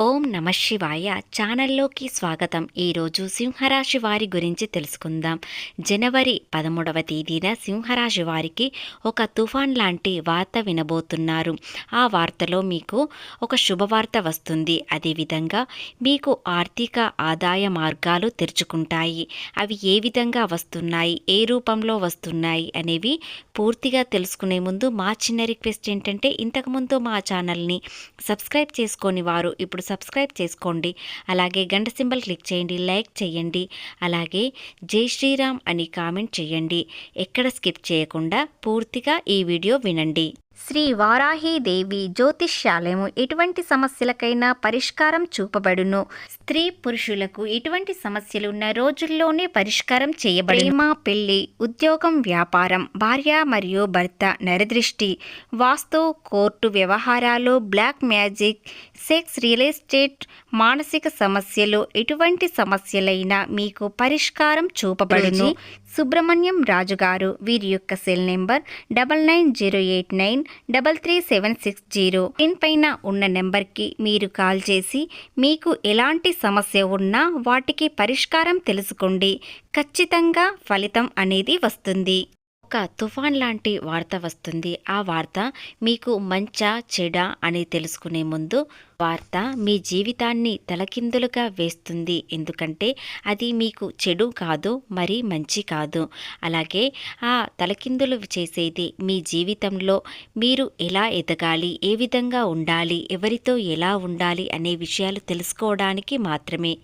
ఓం నమ శివాయ ఛానల్లోకి స్వాగతం. ఈరోజు సింహరాశి వారి గురించి తెలుసుకుందాం. జనవరి పదమూడవ తేదీన సింహరాశి వారికి ఒక తుఫాన్ లాంటి వార్త వినబోతున్నారు. ఆ వార్తలో మీకు ఒక శుభవార్త వస్తుంది. అదేవిధంగా మీకు ఆర్థిక ఆదాయ మార్గాలు తెరుచుకుంటాయి. అవి ఏ విధంగా వస్తున్నాయి? ఏ రూపంలో వస్తున్నాయి? అనేవి పూర్తిగా తెలుసుకునే ముందు మా చిన్న రిక్వెస్ట్ ఏంటంటే ఇంతకుముందు మా ఛానల్ని సబ్స్క్రైబ్ చేసుకొని వారు ఇప్పుడు సబ్స్క్రైబ్ చేసుకోండి. అలాగే గంట సింబల్ క్లిక్ చేయండి లైక్ చేయండి. అలాగే జై శ్రీరామ్ అని కామెంట్ చేయండి. ఎక్కడ స్కిప్ చేయకుండా పూర్తిగా ఈ వీడియో వినండి. శ్రీ వారాహీదేవి జ్యోతిష్యాలయము ఎటువంటి సమస్యలకైనా పరిష్కారం చూపబడును. స్త్రీ పురుషులకు ఎటువంటి సమస్యలు ఉన్న రోజుల్లోనే పరిష్కారం చేయబడి ప్రేమ పెళ్ళి ఉద్యోగం వ్యాపారం భార్య మరియు భర్త నరదృష్టి. వాస్తు కోర్టు వ్యవహారాలు black magic sex real estate మానసిక సమస్యలు ఎటువంటి సమస్యలైనా మీకు పరిష్కారం చూపబడును. సుబ్రహ్మణ్యం రాజు గారు వీరి యొక్క cell number double nine zero eight nine double three seven six zero. Pin పైన ఉన్న నెంబర్కి మీరు కాల్ చేసి మీకు ఎలాంటి సమస్య ఉన్నా వాటికి పరిష్కారం తెలుసుకోండి. ఖచ్చితంగా ఫలితం అనేది వస్తుంది. ఒక తుఫాన్ లాంటి వార్త వస్తుంది. ఆ వార్త మీకు మంచా చెడ అని తెలుసుకునే ముందు వార్త మీ జీవితాన్ని తలకిందులుగా వేస్తుంది. ఎందుకంటే అది మీకు చెడు కాదు మరి మంచి కాదు. అలాగే ఆ తలకిందులు చేసేది మీ జీవితంలో మీరు ఎలా ఎదగాలి ఏ విధంగా ఉండాలి ఎవరితో ఎలా ఉండాలి అనే విషయాలు తెలుసుకోవడానికి మాత్రమే.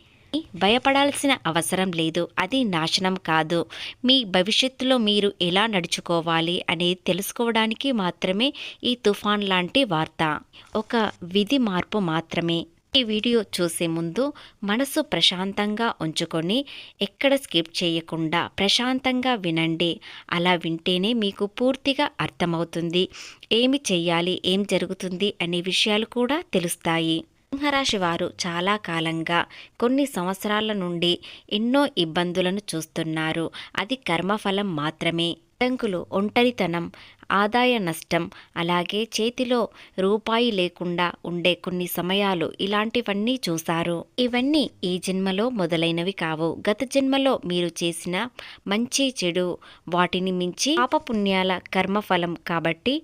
భయపడాల్సిన అవసరం లేదు. అది నాశనం కాదు. మీ భవిష్యత్తులో మీరు ఎలా నడుచుకోవాలి అనేది తెలుసుకోవడానికి మాత్రమే ఈ తుఫాన్ లాంటి వార్త. ఒక విధి మార్పు మాత్రమే. ఈ వీడియో చూసే ముందు మనసు ప్రశాంతంగా ఉంచుకొని ఎక్కడ స్కిప్ చేయకుండా ప్రశాంతంగా వినండి. అలా వింటేనే మీకు పూర్తిగా అర్థమవుతుంది. ఏమి చేయాలి ఏం జరుగుతుంది? అనే విషయాలు కూడా తెలుస్తాయి. సింహరాశి వారు చాలా కాలంగా కొన్ని సంవత్సరాల నుండి ఎన్నో ఇబ్బందులను చూస్తున్నారు. అది కర్మఫలం మాత్రమే. అడ్డంకులు ఒంటరితనం ఆదాయ నష్టం అలాగే చేతిలో రూపాయి లేకుండా ఉండే కొన్ని సమయాలు ఇలాంటివన్నీ చూశారు. ఇవన్నీ ఈ జన్మలో మొదలైనవి కావు. గత జన్మలో మీరు చేసిన మంచి చెడు వాటిని మించి పాపపుణ్యాల కర్మఫలం కాబట్టి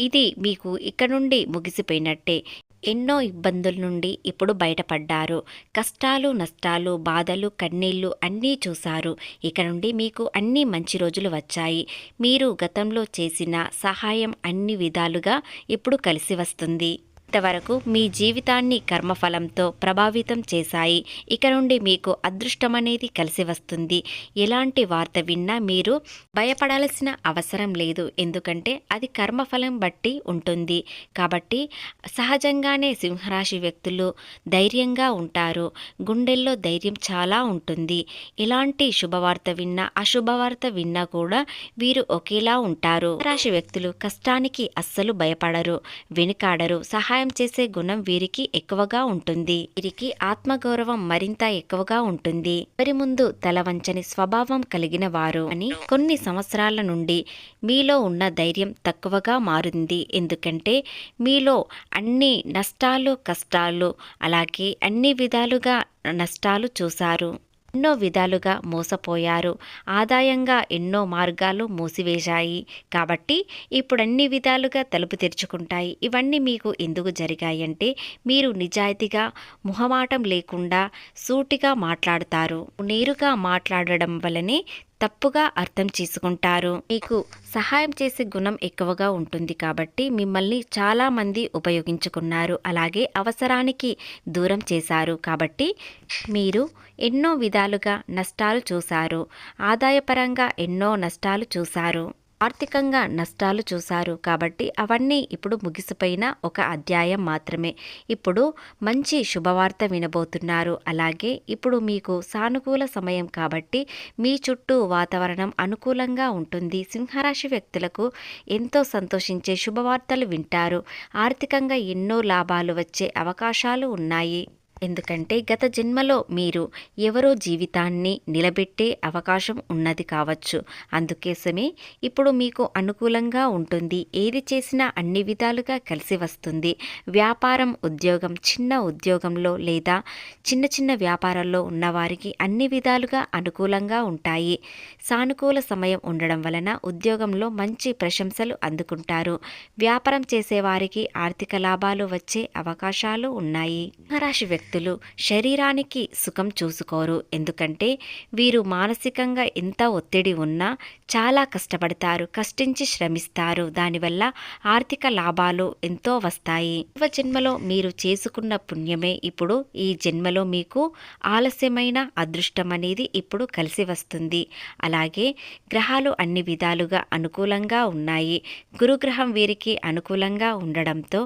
ఇది మీకు ఇక్కడ నుండి ముగిసిపోయినట్టే. ఎన్నో ఇబ్బందుల నుండి ఇప్పుడు బయటపడ్డారు. కష్టాలు నష్టాలు బాధలు కన్నీళ్ళు అన్నీ చూశారు. ఇక నుండి మీకు అన్ని మంచి రోజులు వచ్చాయి. మీరు గతంలో చేసిన సహాయం అన్ని విధాలుగా ఇప్పుడు కలిసి వస్తుంది. ఇంతవరకు మీ జీవితాన్ని కర్మఫలంతో ప్రభావితం చేశాయి. ఇక నుండి మీకు అదృష్టం అనేది కలిసి వస్తుంది. ఎలాంటి వార్త విన్నా మీరు భయపడాల్సిన అవసరం లేదు. ఎందుకంటే అది కర్మఫలం బట్టి ఉంటుంది. కాబట్టి సహజంగానే సింహరాశి వ్యక్తులు ధైర్యంగా ఉంటారు. గుండెల్లో ధైర్యం చాలా ఉంటుంది. ఎలాంటి శుభవార్త విన్నా అశుభవార్త విన్నా కూడా వీరు ఒకేలా ఉంటారు. రాశి వ్యక్తులు కష్టానికి అస్సలు భయపడరు వెనుకాడరు సహాయ చేసే గుణం వీరికి ఎక్కువగా ఉంటుంది. వీరికి ఆత్మగౌరవం మరింత ఎక్కువగా ఉంటుంది. ఎవరి ముందు తల వంచని స్వభావం కలిగిన వారు అని కొన్ని సంవత్సరాల నుండి మీలో ఉన్న ధైర్యం తక్కువగా మారింది. ఎందుకంటే మీలో అన్ని నష్టాలు కష్టాలు అలాగే అన్ని విధాలుగా నష్టాలు చూశారు. ఎన్నో విధాలుగా మోసపోయారు. ఆదాయంగా ఎన్నో మార్గాలు మూసివేశాయి. కాబట్టి ఇప్పుడు అన్ని విధాలుగా తలుపు తెరుచుకుంటాయి. ఇవన్నీ మీకు ఎందుకు జరిగాయంటే మీరు నిజాయితీగా ముహమాటం లేకుండా సూటిగా మాట్లాడతారు. నేరుగా మాట్లాడడం వల్లనే తప్పుగా అర్థం చేసుకుంటారు. మీకు సహాయం చేసే గుణం ఎక్కువగా ఉంటుంది కాబట్టి మిమ్మల్ని చాలామంది ఉపయోగించుకున్నారు. అలాగే అవసరానికి దూరం చేశారు కాబట్టి మీరు ఎన్నో విధాలుగా నష్టాలు చూశారు. ఆదాయపరంగా ఎన్నో నష్టాలు చూశారు. ఆర్థికంగా నష్టాలు చూశారు కాబట్టి అవన్నీ ఇప్పుడు ముగిసిపోయిన ఒక అధ్యాయం మాత్రమే. ఇప్పుడు మంచి శుభవార్త వినబోతున్నారు. అలాగే ఇప్పుడు మీకు సానుకూల సమయం కాబట్టి మీ చుట్టూ వాతావరణం అనుకూలంగా ఉంటుంది. సింహరాశి వ్యక్తులకు ఎంతో సంతోషించే శుభవార్తలు వింటారు. ఆర్థికంగా ఎన్నో లాభాలు వచ్చే అవకాశాలు ఉన్నాయి. ఎందుకంటే గత జన్మలో మీరు ఎవరో జీవితాన్ని నిలబెట్టే అవకాశం ఉన్నది కావచ్చు. అందుకోసమే ఇప్పుడు మీకు అనుకూలంగా ఉంటుంది. ఏది చేసినా అన్ని విధాలుగా కలిసి వస్తుంది. వ్యాపారం ఉద్యోగం చిన్న ఉద్యోగంలో లేదా చిన్న చిన్న వ్యాపారాల్లో ఉన్నవారికి అన్ని విధాలుగా అనుకూలంగా ఉంటాయి. సానుకూల సమయం ఉండడం వలన ఉద్యోగంలో మంచి ప్రశంసలు అందుకుంటారు. వ్యాపారం చేసేవారికి ఆర్థిక లాభాలు వచ్చే అవకాశాలు ఉన్నాయి. సింహరాశి వ్యక్తులు శరీరానికి సుఖం చూసుకోరు. ఎందుకంటే వీరు మానసికంగా ఎంత ఒత్తిడి ఉన్నా చాలా కష్టపడతారు కష్టించి శ్రమిస్తారు. దానివల్ల ఆర్థిక లాభాలు ఎంతో వస్తాయి. పూర్వ జన్మలో మీరు చేసుకున్న పుణ్యమే ఇప్పుడు ఈ జన్మలో మీకు ఆలస్యమైన అదృష్టం అనేది ఇప్పుడు కలిసి వస్తుంది. అలాగే గ్రహాలు అన్ని విధాలుగా అనుకూలంగా ఉన్నాయి. గురుగ్రహం వీరికి అనుకూలంగా ఉండడంతో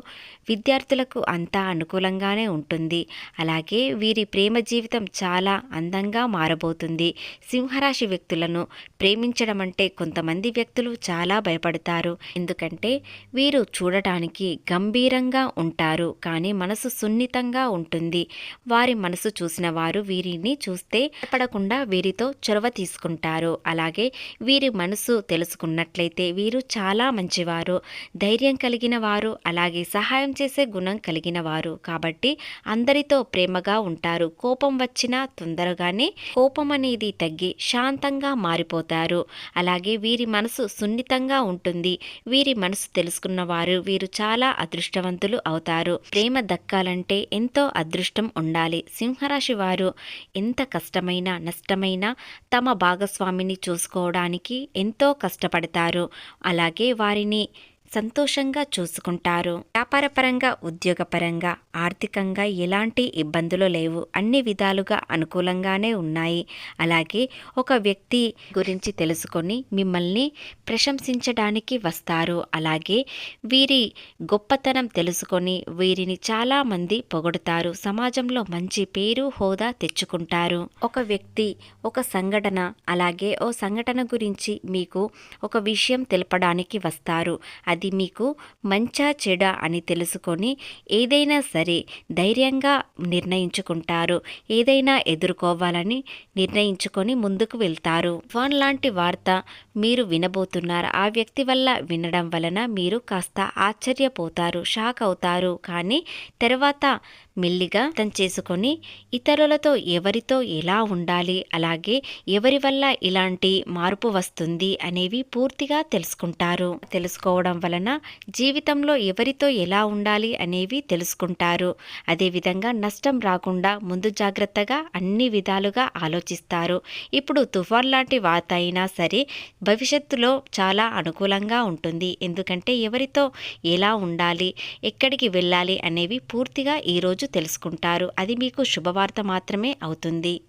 విద్యార్థులకు అంతా అనుకూలంగానే ఉంటుంది. అలాగే వీరి ప్రేమ జీవితం చాలా అందంగా మారబోతుంది. సింహరాశి వ్యక్తులను ప్రేమించడం అంటే కొంతమంది వ్యక్తులు చాలా భయపడతారు. ఎందుకంటే వీరు చూడటానికి గంభీరంగా ఉంటారు. కానీ మనసు సున్నితంగా ఉంటుంది. వారి మనసు చూసిన వారు వీరిని చూస్తే భయపడకుండా వీరితో చొరవ తీసుకుంటారు. అలాగే వీరి మనసు తెలుసుకున్నట్లయితే వీరు చాలా మంచివారు. ధైర్యం కలిగిన వారు అలాగే సహాయం చేసే గుణం కలిగిన వారు. కాబట్టి అందరితో ప్రేమగా ఉంటారు. కోపం వచ్చినా తొందరగానే కోపం అనేది తగ్గి శాంతంగా మారిపోతారు. అలాగే వీరి మనసు సున్నితంగా ఉంటుంది. వీరి మనసు తెలుసుకున్న వారు వీరు చాలా అదృష్టవంతులు అవుతారు. ప్రేమ దక్కాలంటే ఎంతో అదృష్టం ఉండాలి. సింహరాశి వారు ఎంత కష్టమైనా నష్టమైనా తమ భాగస్వామిని చూసుకోవడానికి ఎంతో కష్టపడతారు. అలాగే వారిని సంతోషంగా చూసుకుంటారు. వ్యాపారపరంగా ఉద్యోగపరంగా ఆర్థికంగా ఎలాంటి ఇబ్బందులు లేవు. అన్ని విధాలుగా అనుకూలంగానే ఉన్నాయి. అలాగే ఒక వ్యక్తి గురించి తెలుసుకొని మిమ్మల్ని ప్రశంసించడానికి వస్తారు. అలాగే వీరి గొప్పతనం తెలుసుకొని వీరిని చాలామంది పొగడుతారు. సమాజంలో మంచి పేరు హోదా తెచ్చుకుంటారు. ఒక వ్యక్తి ఒక సంఘటన అలాగే ఓ సంఘటన గురించి మీకు ఒక విషయం తెలపడానికి వస్తారు. అది అది మీకు మంచా చెడ అని తెలుసుకొని ఏదైనా సరే ధైర్యంగా నిర్ణయించుకుంటారు. ఏదైనా ఎదుర్కోవాలని నిర్ణయించుకొని ముందుకు వెళ్తారు. వాన్ లాంటి వార్త మీరు వినబోతున్నారు. ఆ వ్యక్తి వల్ల వినడం వలన మీరు కాస్త ఆశ్చర్యపోతారు షాక్ అవుతారు. కానీ తర్వాత మెల్లిగా అర్థం చేసుకొని ఇతరులతో ఎవరితో ఎలా ఉండాలి అలాగే ఎవరి వల్ల ఇలాంటి మార్పు వస్తుంది అనేవి పూర్తిగా తెలుసుకుంటారు. తెలుసుకోవడం వలన జీవితంలో ఎవరితో ఎలా ఉండాలి అనేవి తెలుసుకుంటారు. అదేవిధంగా నష్టం రాకుండా ముందు జాగ్రత్తగా అన్ని విధాలుగా ఆలోచిస్తారు. ఇప్పుడు తుఫాన్ లాంటి వాత అయినా సరే భవిష్యత్తులో చాలా అనుకూలంగా ఉంటుంది. ఎందుకంటే ఎవరితో ఎలా ఉండాలి ఎక్కడికి వెళ్ళాలి అనేవి పూర్తిగా ఈరోజు తెలుసుకుంటారు. అది మీకు శుభవార్త మాత్రమే అవుతుంది.